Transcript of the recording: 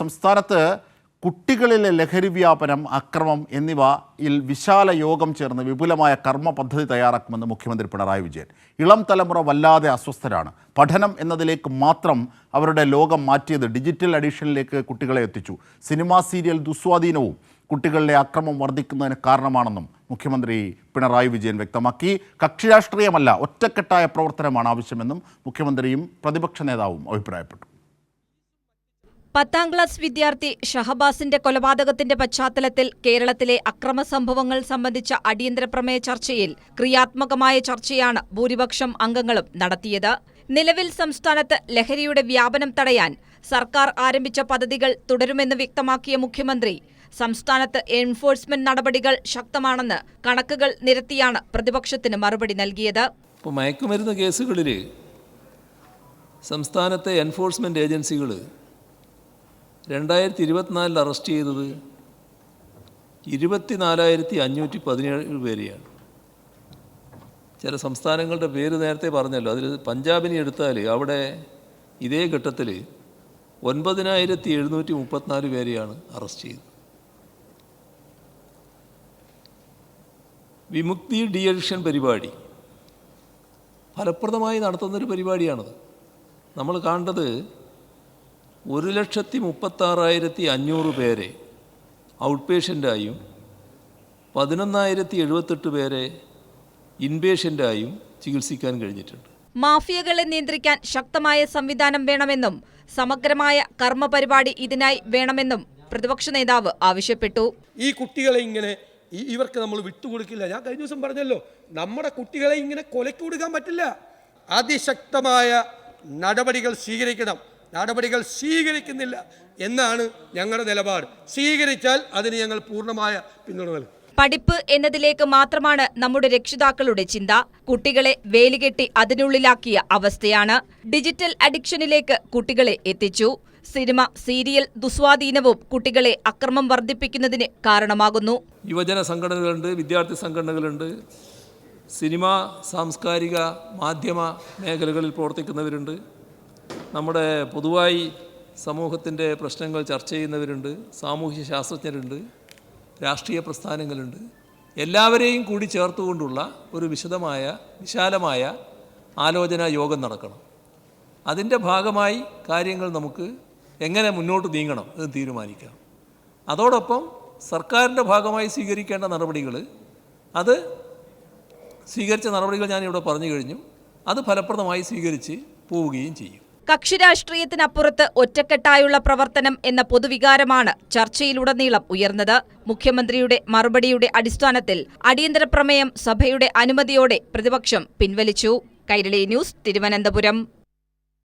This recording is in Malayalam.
സംസ്ഥാനത്ത് കുട്ടികളിലെ ലഹരി വ്യാപനം അക്രമം എന്നിവയിൽ വിശാല യോഗം ചേർന്ന് വിപുലമായ കർമ്മ പദ്ധതി തയ്യാറാക്കുമെന്ന് മുഖ്യമന്ത്രി പിണറായി വിജയൻ. ഇളം തലമുറ വല്ലാതെ അസ്വസ്ഥരാണ്. പഠനം എന്നതിലേക്ക് മാത്രം അവരുടെ ലോകം മാറ്റിയത് ഡിജിറ്റൽ അഡീഷനിലേക്ക് കുട്ടികളെ എത്തിച്ചു. സിനിമാ സീരിയൽ ദുസ്വാധീനവും കുട്ടികളിലെ അക്രമം വർദ്ധിക്കുന്നതിന് കാരണമാണെന്നും മുഖ്യമന്ത്രി പിണറായി വിജയൻ വ്യക്തമാക്കി. കക്ഷിരാഷ്ട്രീയമല്ല ഒറ്റക്കെട്ടായ പ്രവർത്തനമാണ് ആവശ്യമെന്നും മുഖ്യമന്ത്രിയും പ്രതിപക്ഷ നേതാവും അഭിപ്രായപ്പെട്ടു. പത്താം ക്ലാസ് വിദ്യാർത്ഥി ഷഹബാസിന്റെ കൊലപാതകത്തിന്റെ പശ്ചാത്തലത്തിൽ കേരളത്തിലെ അക്രമ സംഭവങ്ങൾ സംബന്ധിച്ച അടിയന്തര പ്രമേയ ചർച്ചയിൽ ക്രിയാത്മകമായ ചർച്ചയാണ് ഭൂരിപക്ഷം അംഗങ്ങളും നടത്തിയത്. നിലവിൽ സംസ്ഥാനത്ത് ലഹരിയുടെ വ്യാപനം തടയാൻ സർക്കാർ ആരംഭിച്ച പദ്ധതികൾ തുടരുമെന്ന് വ്യക്തമാക്കിയ മുഖ്യമന്ത്രി സംസ്ഥാനത്ത് എൻഫോഴ്സ്മെന്റ് നടപടികൾ ശക്തമാണെന്ന് കണക്കുകൾ നിരത്തിയാണ് പ്രതിപക്ഷത്തിന് മറുപടി നൽകിയത്. മയക്കുമരുന്ന് കേസുകളിൽ സംസ്ഥാനത്തെ എൻഫോഴ്സ്മെന്റ് ഏജൻസികൾ രണ്ടായിരത്തി ഇരുപത്തിനാലിൽ അറസ്റ്റ് ചെയ്തത് ഇരുപത്തിനാലായിരത്തി അഞ്ഞൂറ്റി പതിനേഴ് പേരെയാണ്. ചില സംസ്ഥാനങ്ങളുടെ പേര് നേരത്തെ പറഞ്ഞല്ലോ. അതിൽ പഞ്ചാബിനെ എടുത്താൽ അവിടെ ഇതേ ഘട്ടത്തിൽ ഒൻപതിനായിരത്തി എഴുന്നൂറ്റി മുപ്പത്തിനാല് പേരെയാണ് അറസ്റ്റ് ചെയ്തത്. വിമുക്തി ഡി അഡിക്ഷൻ പരിപാടി. ഫലപ്രദമായി നടത്തുന്നൊരു പരിപാടിയാണത്. നമ്മൾ കാണേണ്ടത് ഒരു ലക്ഷത്തി മുപ്പത്താറായിരത്തി അഞ്ഞൂറ് പേരെ ഔട്ട് പേഷ്യന്റായും പതിനൊന്നായിരത്തി എഴുപത്തെട്ട് പേരെ ഇൻപേഷ്യന്റായും ചികിത്സിക്കാൻ കഴിഞ്ഞിട്ടുണ്ട്. മാഫിയകളെ നിയന്ത്രിക്കാൻ ശക്തമായ സംവിധാനം വേണമെന്നും സമഗ്രമായ കർമ്മ പരിപാടി ഇതിനായി വേണമെന്നും പ്രതിപക്ഷ നേതാവ് ആവശ്യപ്പെട്ടു. ഈ കുട്ടികളെ ഇങ്ങനെ ഇവർക്ക് നമ്മൾ വിട്ടുകൊടുക്കില്ല. ഞാൻ കഴിഞ്ഞ ദിവസം പറഞ്ഞല്ലോ നമ്മുടെ കുട്ടികളെ ഇങ്ങനെ കൊലയ്ക്ക് കൊടുക്കാൻ പറ്റില്ല. അതിശക്തമായ നടപടികൾ സ്വീകരിക്കണം. നടപടികൾ സ്വീകരിക്കുന്നില്ല എന്നാണ് ഞങ്ങളുടെ നിലപാട്. സ്വീകരിച്ചാൽ അതിന് ഞങ്ങൾ പൂർണമായ പിന്തുണ നൽകും. പഠിപ്പ് എന്നതിലേക്ക് മാത്രമാണ് നമ്മുടെ രക്ഷിതാക്കളുടെ ചിന്ത. കുട്ടികളെ വേലികെട്ടി അതിനുള്ളിലാക്കിയ അവസ്ഥയാണ് ഡിജിറ്റൽ അഡിക്ഷനിലേക്ക് കുട്ടികളെ എത്തിച്ചു. സിനിമ സീരിയൽ ദുസ്വാധീനവും കുട്ടികളെ അക്രമം വർദ്ധിപ്പിക്കുന്നതിന് കാരണമാകുന്നു. യുവജന സംഘടനകളുണ്ട് വിദ്യാർത്ഥി സംഘടനകളുണ്ട്. സിനിമ സാംസ്കാരിക മാധ്യമ മേഖലകളിൽ പ്രവർത്തിക്കുന്നവരുണ്ട്. നമ്മുടെ പൊതുവായി സമൂഹത്തിന്റെ പ്രശ്നങ്ങൾ ചർച്ച ചെയ്യുന്നവരുണ്ട് സാമൂഹ്യ ശാസ്ത്രജ്ഞരുണ്ട് രാഷ്ട്രീയ പ്രസ്ഥാനങ്ങളുണ്ട്. എല്ലാവരെയും കൂടി ചേർത്തുകൊണ്ടുള്ള ഒരു വിശദമായ വിശാലമായ ആലോചനാ യോഗം നടക്കണം. അതിന്റെ ഭാഗമായി കാര്യങ്ങൾ നമുക്ക് എങ്ങനെ മുന്നോട്ട് നീങ്ങണം എന്ന് തീരുമാനിക്കാം അതോടൊപ്പം സർക്കാരിന്റെ ഭാഗമായി സ്വീകരിക്കേണ്ട നടപടികൾ അത് സ്വീകരിച്ച നടപടികൾ ഞാനിവിടെ പറഞ്ഞു കഴിഞ്ഞു. അത് ഫലപ്രദമായി സ്വീകരിച്ച് പോവുകയും ചെയ്യും. കക്ഷി രാഷ്ട്രീയത്തിനപ്പുറത്ത് ഒറ്റക്കെട്ടായുള്ള പ്രവർത്തനം എന്ന പൊതുവികാരമാണ് ചർച്ചയിലുടനീളം ഉയർന്നത്. മുഖ്യമന്ത്രിയുടെ മറുപടിയുടെ അടിസ്ഥാനത്തിൽ അടിയന്തര പ്രമേയം സഭയുടെ അനുമതിയോടെ പ്രതിപക്ഷം പിൻവലിച്ചു. കൈരളി ന്യൂസ് തിരുവനന്തപുരം.